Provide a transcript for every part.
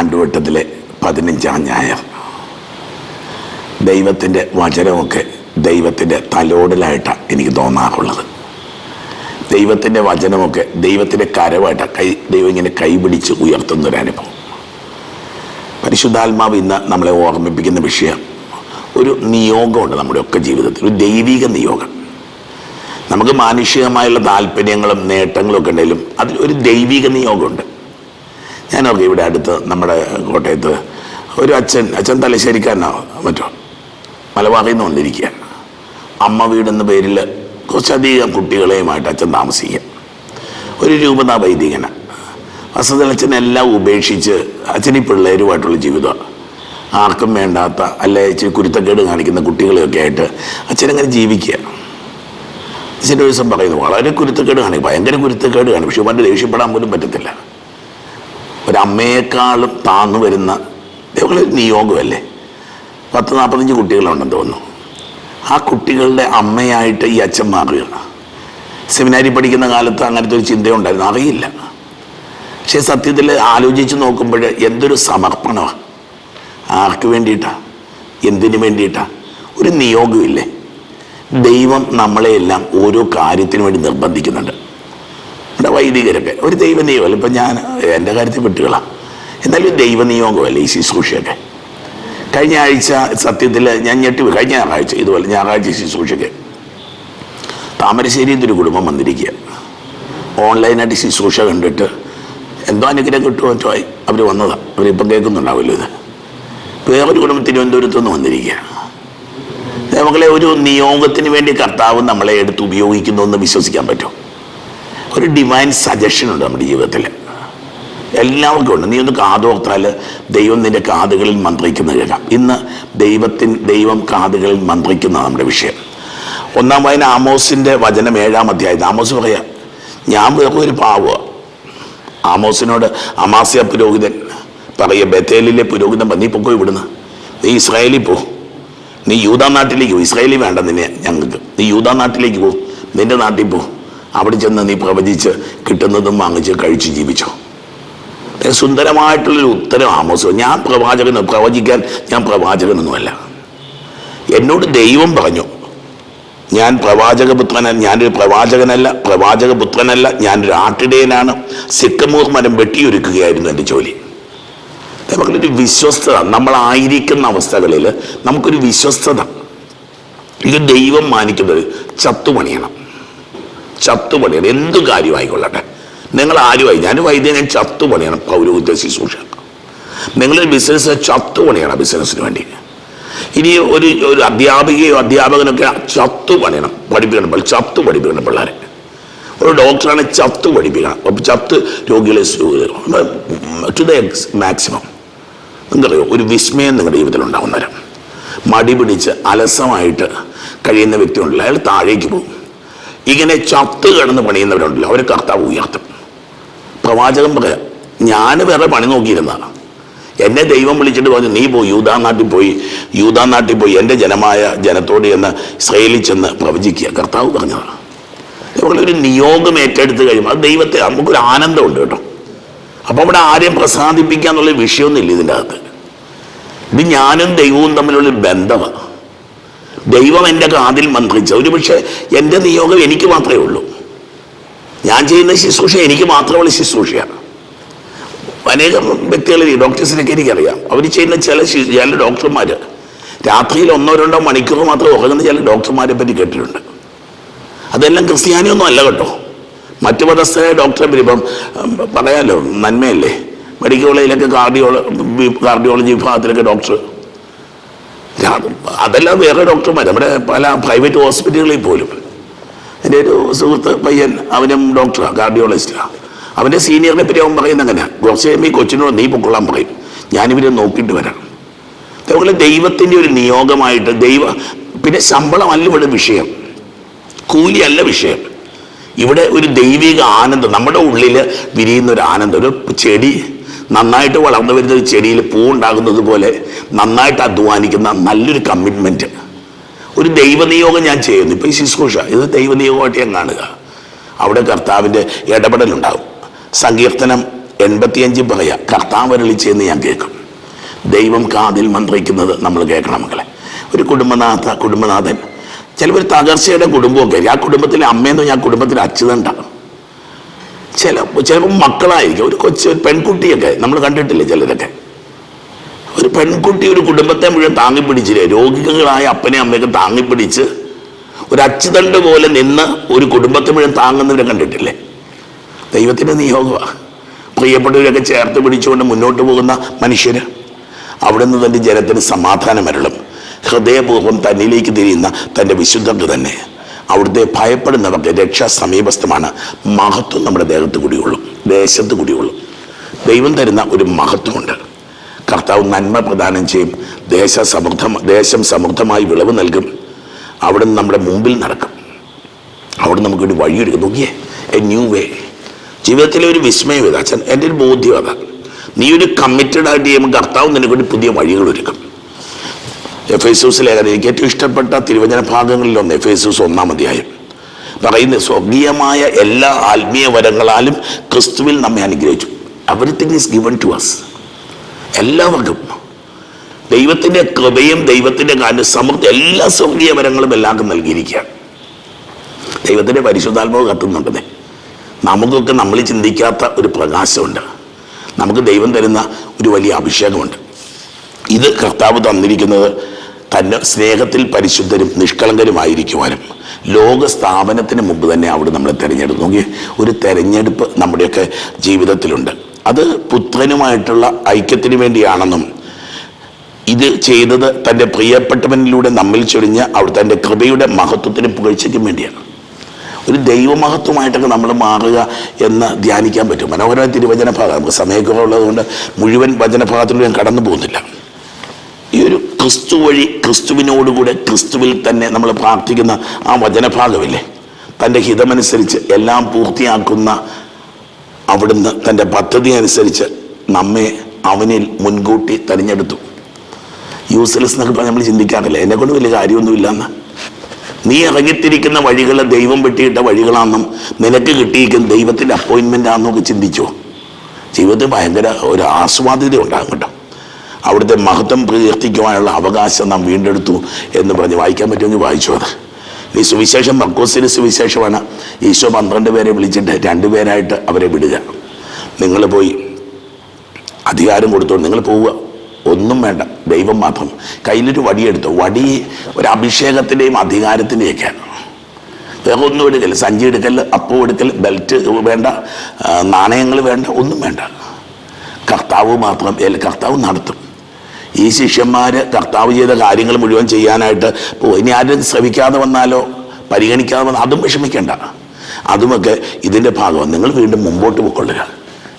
ആണ്ടുവട്ടത്തിലെ പതിനഞ്ചാം ഞായർ. ദൈവത്തിന്റെ വചനമൊക്കെ ദൈവത്തിന്റെ തലോടലായിട്ടാണ് എനിക്ക് തോന്നാറുള്ളത്. ദൈവത്തിന്റെ വചനമൊക്കെ ദൈവത്തിന്റെ കരമായിട്ടാണ് കൈ ദൈവം ഇങ്ങനെ കൈപിടിച്ച് ഉയർത്തുന്ന ഒരു അനുഭവം പരിശുദ്ധാത്മാവ് ഇന്ന് നമ്മളെ ഓർമ്മിപ്പിക്കുന്ന വിഷയം ഒരു നിയോഗമുണ്ട് നമ്മുടെ ഒക്കെ ജീവിതത്തിൽ ഒരു ദൈവിക നിയോഗം. നമുക്ക് മാനുഷികമായുള്ള താല്പര്യങ്ങളും നേട്ടങ്ങളും ഒക്കെ ഉണ്ടെങ്കിലും അതിൽ ഒരു ദൈവിക നിയോഗമുണ്ട്. ഞാനൊക്കെ ഇവിടെ അടുത്ത് നമ്മുടെ കോട്ടയത്ത് ഒരു അച്ഛൻ അച്ഛൻ തലശ്ശേരിക്കാരനോ മറ്റോ? മലബാറിൽ നിന്ന് വന്നിരിക്കുക അമ്മ വീടെന്ന പേരിൽ കുറച്ചധികം കുട്ടികളെയുമായിട്ട് അച്ഛൻ താമസിക്കുക ഒരു രൂപതാ വൈദികന. വസതൻ അച്ഛൻ എല്ലാം ഉപേക്ഷിച്ച് അച്ഛൻ ഈ പിള്ളേരുമായിട്ടുള്ള ജീവിതമാണ് ആർക്കും വേണ്ടാത്ത അല്ലെ ഇച്ചിരി കുരുത്തക്കേട് കാണിക്കുന്ന കുട്ടികളെയൊക്കെ ആയിട്ട് അച്ഛനങ്ങനെ ജീവിക്കുക. അച്ഛന്റെ ഒരു ദിവസം പറയുന്നു വളരെ കുരുത്തക്കേട് കാണിക്കും ഭയങ്കര കുരുത്തക്കേട് കാണിക്കും ഇവന്റെ ദേഷ്യപ്പെടാൻ പോലും പറ്റത്തില്ല. ഒരമ്മയെക്കാളും താന്നു വരുന്ന ഒരു നിയോഗമല്ലേ? പത്ത് നാൽപ്പത്തഞ്ച് കുട്ടികളുണ്ടെന്ന് തോന്നുന്നു. ആ കുട്ടികളുടെ അമ്മയായിട്ട് ഈ അച്ഛൻ മാറുകയാണ്. സെമിനാരി പഠിക്കുന്ന കാലത്ത് അങ്ങനത്തെ ഒരു ചിന്തയുണ്ടായിരുന്നു. അറിയില്ല. പക്ഷേ സത്യത്തിൽ ആലോചിച്ച് നോക്കുമ്പോൾ എന്തൊരു സമർപ്പണമാണ്. ആർക്ക് വേണ്ടിയിട്ടാണ് എന്തിനു വേണ്ടിയിട്ടാണ് ഒരു നിയോഗമില്ലേ? ദൈവം നമ്മളെയെല്ലാം ഓരോ കാര്യത്തിനു വേണ്ടി നിർബന്ധിക്കുന്നുണ്ട്. ഇവിടെ വൈദികരൊക്കെ. ഒരു ദൈവനിയോഗമല്ല ഇപ്പം ഞാൻ എന്റെ കാര്യത്തിൽ പെട്ടുകളാണ് എന്നാലും ദൈവനിയോഗമല്ലേ ഈ ശുശ്രൂഷയൊക്കെ? കഴിഞ്ഞ ആഴ്ച സത്യത്തിൽ ഞാൻ ഞെട്ടി. കഴിഞ്ഞ ഞായറാഴ്ച ഇതുപോലെ ഞായറാഴ്ച ശുശ്രൂഷയ്ക്ക്. താമരശ്ശേരി ഒരു കുടുംബം വന്നിരിക്കുക ഓൺലൈനായിട്ട് ശുശ്രൂഷ കണ്ടിട്ട് എന്തോ അനുഗ്രഹം കിട്ടുമോ മറ്റോ ആയി അവർ വന്നതാണ് അവരിപ്പം കേൾക്കുന്നുണ്ടാവില്ല ഇത്. വേറൊരു കുടുംബം തിരുവനന്തപുരത്ത് നിന്ന് വന്നിരിക്കുക നമ്മളെ ഒരു നിയോഗത്തിന് വേണ്ടി കർത്താവ് നമ്മളെ എടുത്ത് ഉപയോഗിക്കുന്നു എന്ന് വിശ്വസിക്കാൻ പറ്റും ഒരു ഡിവൈൻ സജഷൻ ഉണ്ട് നമ്മുടെ ജീവിതത്തിൽ. എല്ലാവർക്കും ഉണ്ട്. നീ ഒന്ന് കാതോർത്താൽ ദൈവം നിന്റെ കാതുകളിൽ മന്ത്രിക്കുന്നത് കേൾക്കാം. ഇന്ന് ദൈവത്തിൻ ദൈവം കാതുകളിൽ മന്ത്രിക്കുന്ന നമ്മുടെ വിഷയം. ഒന്നാം വായന ആമോസിന്റെ വചനം ഏഴാം അധ്യായം ആമോസ് പറയാം ഞാൻ വേറെ ഒരു പാവ. ആമോസിനോട് അമാസ്യ പുരോഹിതൻ പറയുക ബത്തേലിലെ പുരോഹിതൻ നീ പൊക്കോ ഇവിടുന്ന്. നീ ഇസ്രായേലിൽ പോ. നീ യൂതാ നാട്ടിലേക്ക് പോ. ഇസ്രായേലി വേണ്ട നിന്നെ ഞങ്ങൾക്ക്. നീ യൂതാ നാട്ടിലേക്ക് പോ. നിന്റെ നാട്ടിൽ പോ. അവിടെ ചെന്ന് നീ പ്രവചിച്ച് കിട്ടുന്നതും വാങ്ങിച്ച് കഴിച്ച് ജീവിച്ചോ. സുന്ദരമായിട്ടുള്ളൊരു ഉത്തരം ആമോസ്. ഞാൻ പ്രവാചകൻ പ്രവചിക്കാൻ ഞാൻ പ്രവാചകനൊന്നുമല്ല. എന്നോട് ദൈവം പറഞ്ഞു ഞാൻ പ്രവാചകപുത്രനല്ല ഞാനൊരു പ്രവാചകനല്ല പ്രവാചകപുത്രനല്ല ഞാനൊരു ആട്ടിടയനാണ്. സിക്കമൂർ മരം വെട്ടിയൊരുക്കുകയായിരുന്നു എന്റെ ജോലി. നമുക്കൊരു വിശ്വസ്തത. നമ്മളായിരിക്കുന്ന അവസ്ഥകളിൽ നമുക്കൊരു വിശ്വസ്തത. ഇത് ദൈവം മാനിക്കുന്നത് ചത്തുപണിയണം. ചത്തുപണിയണം. എന്ത് കാര്യമായിക്കൊള്ളട്ടെ. നിങ്ങൾ ആരുമായി ഞാൻ വൈദ്യനെ ചത്തുപണിയണം. പൗരോഹിത്യ ശുശ്രൂഷ നിങ്ങളൊരു ബിസിനസ് ചത്തുപണിയണം ബിസിനസ്സിന് വേണ്ടി. ഇനി ഒരു ഒരു അധ്യാപികയോ അധ്യാപകനൊക്കെ ചത്തു പണിയണം പഠിപ്പിക്കണം ചത്തു പഠിപ്പിക്കണം പിള്ളേരെ. ഒരു ഡോക്ടറാണ് ചത്തു പഠിപ്പിക്കണം അപ്പം ചത്ത് രോഗികളെ ടു ദ മാക്സിമം നിങ്ങൾക്കറിയോ? ഒരു വിസ്മയം നിങ്ങളുടെ ജീവിതത്തിൽ ഉണ്ടാവുന്നവരും മടി പിടിച്ച് അലസമായിട്ട് കഴിയുന്ന വ്യക്തി ഉണ്ടല്ലോ. അയാൾ താഴേക്ക് പോകും. ഇങ്ങനെ ചത്ത് കിടന്ന് പണിയുന്നവരുണ്ടല്ലോ അവരെ കർത്താവ് ഉയർത്തും. പ്രവാചകൻ പറയാം ഞാൻ വേറെ പണി നോക്കിയിരുന്നതാണ് എന്നെ ദൈവം വിളിച്ചിട്ട് പറഞ്ഞു നീ പോയി യൂതാ നാട്ടിൽ പോയി യൂതാ നാട്ടിൽ പോയി എന്റെ ജനമായ ജനത്തോട് എന്ന് ഇസ്രയേലിൽ ചെന്ന് പ്രവചിക്കുക. കർത്താവ് പറഞ്ഞതാണ്. ഒരു നിയോഗം ഏറ്റെടുത്ത് കഴിയുമ്പോൾ അത് ദൈവത്തെ നമുക്കൊരു ആനന്ദമുണ്ട് കേട്ടോ. അപ്പോൾ അവിടെ ആരെയും പ്രസാദിപ്പിക്കുക എന്നുള്ള വിഷയമൊന്നുമില്ല ഇതിന്റെ അകത്ത്. ഇത് ഞാനും ദൈവവും തമ്മിലുള്ള ബന്ധമാണ്. ദൈവം എന്റെ കാതിൽ മന്ത്രിച്ച. ഒരു പക്ഷേ എന്റെ നിയോഗം എനിക്ക് മാത്രമേ ഉള്ളൂ. ഞാൻ ചെയ്യുന്ന ശുശ്രൂഷ എനിക്ക് മാത്രമുള്ള ശുശ്രൂഷയാണ്. അനേകം വ്യക്തികൾ ഡോക്ടേഴ്സിനൊക്കെ എനിക്കറിയാം. അവർ ചെയ്യുന്ന ചില ചില ഡോക്ടർമാർ രാത്രിയിൽ ഒന്നോ രണ്ടോ മണിക്കൂർ മാത്രം ഉറങ്ങുന്ന ചില ഡോക്ടർമാരെ പറ്റി കേട്ടിട്ടുണ്ട്. അതെല്ലാം ക്രിസ്ത്യാനിയൊന്നും അല്ല കേട്ടോ. മറ്റു മതസ്ഥരായ ഡോക്ടറെ ഇപ്പം പറയാമല്ലോ നന്മയല്ലേ? മെഡിക്കൽ കോളേജിലൊക്കെ കാർഡിയോളജി കാർഡിയോളജി വിഭാഗത്തിലൊക്കെ ഡോക്ടർ അതെല്ലാം വേറെ ഡോക്ടർമാർ നമ്മുടെ പല പ്രൈവറ്റ് ഹോസ്പിറ്റലുകളിൽ പോലും. എന്റെ ഒരു സുഹൃത്ത് പയ്യൻ അവനും ഡോക്ടറാണ് കാർഡിയോളജിസ്റ്റാണ് അവന്റെ സീനിയറിനെ പറ്റി അവൻ പറയുന്ന അങ്ങനെ കുറച്ച് കഴിയുമ്പോൾ ഈ കൊച്ചിനോട് നീ പൊക്കൊള്ളാൻ പറയും. ഞാനിവരെ നോക്കിയിട്ട് വരാം. അതുപോലെ ദൈവത്തിന്റെ ഒരു നിയോഗമായിട്ട് ദൈവ പിന്നെ ശമ്പളമല്ല ഇവിടെ വിഷയം. കൂലിയല്ല വിഷയം. ഇവിടെ ഒരു ദൈവിക ആനന്ദം നമ്മുടെ ഉള്ളിൽ വിരിയുന്ന ഒരു ആനന്ദം ഒരു ചെടി നന്നായിട്ട് വളർന്നു വരുന്ന ഒരു ചെടിയിൽ പൂ ഉണ്ടാകുന്നത് പോലെ നന്നായിട്ട് അധ്വാനിക്കുന്ന നല്ലൊരു കമ്മിറ്റ്മെന്റ് ഒരു ദൈവനിയോഗം ഞാൻ ചെയ്യുന്നു. ഇപ്പം ഈ ശുശ്രൂഷ ഇത് ദൈവനിയോഗമായിട്ട് ഞാൻ കാണുക. അവിടെ കർത്താവിന്റെ ഇടപെടലുണ്ടാകും. സങ്കീർത്തനം എൺപത്തിയഞ്ച് പറയാ കർത്താവ് വരളിച്ചെന്ന് ഞാൻ കേൾക്കും. ദൈവം കാതിൽ മന്ത്രിക്കുന്നത് നമ്മൾ കേൾക്കണം മക്കളെ. ഒരു കുടുംബനാഥ കുടുംബനാഥൻ. ചിലപ്പോൾ തകർച്ചയുടെ കുടുംബമൊക്കെ. ആ കുടുംബത്തിലെ അമ്മയെന്ന് ഞാൻ കുടുംബത്തിലെ അച്യുതണ്ടാകും ചില ചിലപ്പോൾ മക്കളായിരിക്കും. ഒരു കൊച്ചു ഒരു പെൺകുട്ടിയൊക്കെ നമ്മൾ കണ്ടിട്ടില്ലേ ചിലരൊക്കെ? ഒരു പെൺകുട്ടി ഒരു കുടുംബത്തെ മുഴുവൻ താങ്ങിപ്പിടിച്ചില്ലേ? രോഗികളായ അപ്പനെ അമ്മയൊക്കെ താങ്ങിപ്പിടിച്ച് ഒരു അച്ചുതണ്ട് പോലെ നിന്ന് ഒരു കുടുംബത്തെ മുഴുവൻ താങ്ങുന്നവരെ കണ്ടിട്ടില്ലേ? ദൈവത്തിന്റെ നിയോഗമാണ് പ്രിയപ്പെട്ടവരൊക്കെ ചേർത്ത് പിടിച്ചുകൊണ്ട് മുന്നോട്ട് പോകുന്ന മനുഷ്യർ അവിടെ നിന്ന് തന്റെ ജനത്തിന് സമാധാനം അരുളും ഹൃദയപൂർവം തന്നിലേക്ക് തിരിയുന്ന തന്റെ വിശുദ്ധർക്ക് തന്നെ. അവിടുത്തെ ഭയപ്പെടുന്നവർക്ക് രക്ഷ സമീപസ്ഥമാണ്. മഹത്വം നമ്മുടെ ദേഹത്ത് കൂടിയുള്ളൂ ദേശത്ത് കൂടിയുള്ളൂ. ദൈവം തരുന്ന ഒരു മഹത്വമുണ്ട്. കർത്താവ് നന്മ പ്രദാനം ചെയ്യും ദേശ സമൃദ്ധ ദേശം സമൃദ്ധമായി വിളവ് നൽകും. അവിടെ നമ്മുടെ മുമ്പിൽ നടക്കും. അവിടെ നമുക്കൊരു വഴിയൊരുക്കും. നോക്കിയേ എ ന്യൂ വേ ജീവിതത്തിലെ ഒരു വിസ്മയം ഇതാ. അച്ഛൻ എന്റെ ഒരു ബോധ്യം അതാണ് നീ ഒരു കമ്മിറ്റഡ് ആയിട്ട് ചെയ്യുമ്പോൾ കർത്താവ് നിനക്കൊരു പുതിയ വഴികൾ ഒരുക്കും. എഫ് എസൂസ് ലേഖനം എനിക്ക് ഏറ്റവും ഇഷ്ടപ്പെട്ട തിരുവചന ഭാഗങ്ങളിലൊന്ന് എഫ് എസൂസ് ഒന്നാം അധ്യായം. പറയുന്ന സ്വർഗീയമായ എല്ലാ ആത്മീയ വരങ്ങളാലും ക്രിസ്തുവിൽ നമ്മെ അനുഗ്രഹിച്ചു. Everything is given to us എല്ലാവർക്കും. ദൈവത്തിന്റെ കൃപയും ദൈവത്തിന്റെ കാര്യം സമൃദ്ധി എല്ലാ സ്വർഗീയ വരങ്ങളും എല്ലാവർക്കും നൽകിയിരിക്കുകയാണ്. ദൈവത്തിന്റെ പരിശുദ്ധാത്മാവ് കത്തുന്നുണ്ടെന്നേ നമുക്കൊക്കെ നമ്മൾ ചിന്തിക്കാത്ത ഒരു പ്രകാശമുണ്ട്. നമുക്ക് ദൈവം തരുന്ന ഒരു വലിയ അഭിഷേകമുണ്ട്. ഇത് കർത്താവ് തന്നിരിക്കുന്നത് തന്റെ സ്നേഹത്തിൽ പരിശുദ്ധരും നിഷ്കളങ്കരുമായിരിക്കുവാനും ലോക സ്ഥാപനത്തിന് മുമ്പ് തന്നെ അവിടെ നമ്മളെ തിരഞ്ഞെടുത്തു. നോക്കി ഒരു തെരഞ്ഞെടുപ്പ് നമ്മുടെയൊക്കെ ജീവിതത്തിലുണ്ട്. അത് പുത്രനുമായിട്ടുള്ള ഐക്യത്തിന് വേണ്ടിയാണെന്നും ഇത് ചെയ്തത് തന്റെ പ്രിയപ്പെട്ടവനിലൂടെ നമ്മിൽ ചൊരിഞ്ഞ അവിടെ തന്റെ കൃപയുടെ മഹത്വത്തിന് പുകഴ്ചയ്ക്കും വേണ്ടിയാണ്. ഒരു ദൈവമഹത്വമായിട്ടൊക്കെ നമ്മൾ മാറുക എന്ന് ധ്യാനിക്കാൻ പറ്റും. മനോഹരമായ തിരുവചന ഭാഗം നമുക്ക് സമയക്കുറവുള്ളതുകൊണ്ട് മുഴുവൻ വചനഭാഗത്തിലൂടെ ഞാൻ കടന്നു പോകുന്നില്ല ക്രിസ്തു വഴി ക്രിസ്തുവിനോടുകൂടെ ക്രിസ്തുവിൽ തന്നെ നമ്മൾ പ്രാർത്ഥിക്കുന്ന ആ വചനഭാഗമില്ലേ? തന്റെ ഹിതമനുസരിച്ച് എല്ലാം പൂർത്തിയാക്കുന്ന അവിടുന്ന് തന്റെ പദ്ധതി അനുസരിച്ച് നമ്മെ അവനിൽ മുൻകൂട്ടി തിരഞ്ഞെടുത്തു. യൂസ്ലെസ് എന്നൊക്കെ പറഞ്ഞ് നമ്മൾ ചിന്തിക്കാറില്ല. എന്നെ കൊണ്ട് വലിയ കാര്യമൊന്നുമില്ലെന്ന്. നീ ഇറങ്ങിത്തിരിക്കുന്ന വഴികൾ ദൈവം വെട്ടിയിട്ട വഴികളാണെന്നും നിനക്ക് കിട്ടിയിരിക്കുന്ന ദൈവത്തിന്റെ അപ്പോയിൻമെന്റ് ആണെന്നൊക്കെ ചിന്തിച്ചോ? ജീവിതത്തിൽ ഭയങ്കര ഒരു ആസ്വാദ്യത ഉണ്ടാകും കേട്ടോ. അവിടുത്തെ മഹത്വം പ്രകീർത്തിക്കുവാനുള്ള അവകാശം നാം വീണ്ടെടുത്തു എന്ന് പറഞ്ഞ് വായിക്കാൻ പറ്റുമെങ്കിൽ വായിച്ചു അത് ഈ സുവിശേഷം മക്കോസിന് സുവിശേഷമാണ്. ഈശോ പന്ത്രണ്ട് പേരെ വിളിച്ചിട്ട് രണ്ടുപേരായിട്ട് അവരെ വിടുക. നിങ്ങൾ പോയി അധികാരം കൊടുത്തോണ്ട് നിങ്ങൾ പോവുക. ഒന്നും വേണ്ട ദൈവം മാത്രം. കയ്യിലൊരു വടിയെടുത്തു. വടി ഒരു അഭിഷേകത്തിന്റെയും അധികാരത്തിന്റെയൊക്കെയാണ് വേറെ ഒന്നും എടുക്കൽ സഞ്ചി എടുക്കൽ അപ്പം എടുക്കൽ ബെൽറ്റ് വേണ്ട നാണയങ്ങൾ വേണ്ട ഒന്നും വേണ്ട. കർത്താവ് മാത്രം കർത്താവ് നടത്തും. ഈ ശിഷ്യന്മാർ കർത്താവ് ചെയ്ത കാര്യങ്ങൾ മുഴുവൻ ചെയ്യാനായിട്ട് പോയി. ഇനി ആരും ശ്രമിക്കാതെ വന്നാലോ? പരിഗണിക്കാതെ വന്നാൽ അതും വിഷമിക്കേണ്ട. അതുമൊക്കെ ഇതിന്റെ ഭാഗമാണ്. നിങ്ങൾ വീണ്ടും മുമ്പോട്ട് പോയിക്കൊള്ളുക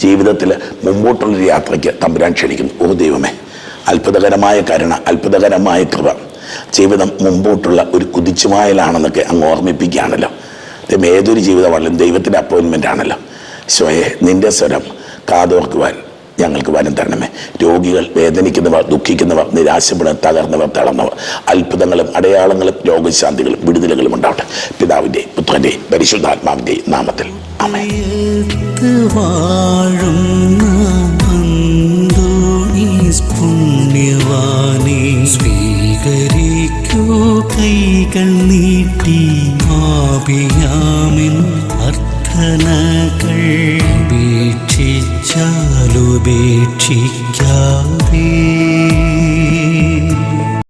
ജീവിതത്തിൽ മുമ്പോട്ടുള്ളൊരു യാത്രയ്ക്ക് തമ്പുരാൻ ക്ഷണിക്കുന്നു. ഓ ദൈവമേ അത്ഭുതകരമായ കരുണ അത്ഭുതകരമായ കൃപ. ജീവിതം മുമ്പോട്ടുള്ള ഒരു കുതിച്ചുമായലാണെന്നൊക്കെ അങ്ങ് ഓർമ്മിപ്പിക്കുകയാണല്ലോ. ദൈവം ഏതൊരു ജീവിതമാണെങ്കിലും ദൈവത്തിന്റെ അപ്പോയിൻമെന്റ് ആണല്ലോ. സ്വയെ നിന്റെ സ്വരം കാതോർക്കുവാൻ ഞങ്ങൾക്ക് വരം തരണമേ. രോഗികൾ വേദനിക്കുന്നവർ ദുഃഖിക്കുന്നവർ നിരാശപ്പെടുന്ന തകർന്നവർ തളർന്നവർ അത്ഭുതങ്ങളും അടയാളങ്ങളും രോഗശാന്തികളും വിടുതലുകളും ഉണ്ടാവട്ടെ. പിതാവിന്റെ പുത്രന്റെ പരിശുദ്ധാത്മാവിന്റെ നാമത്തിൽ. സ്വീകരിക്കൂ. കൈകൾ നീട്ടി ആപിയാമിൻ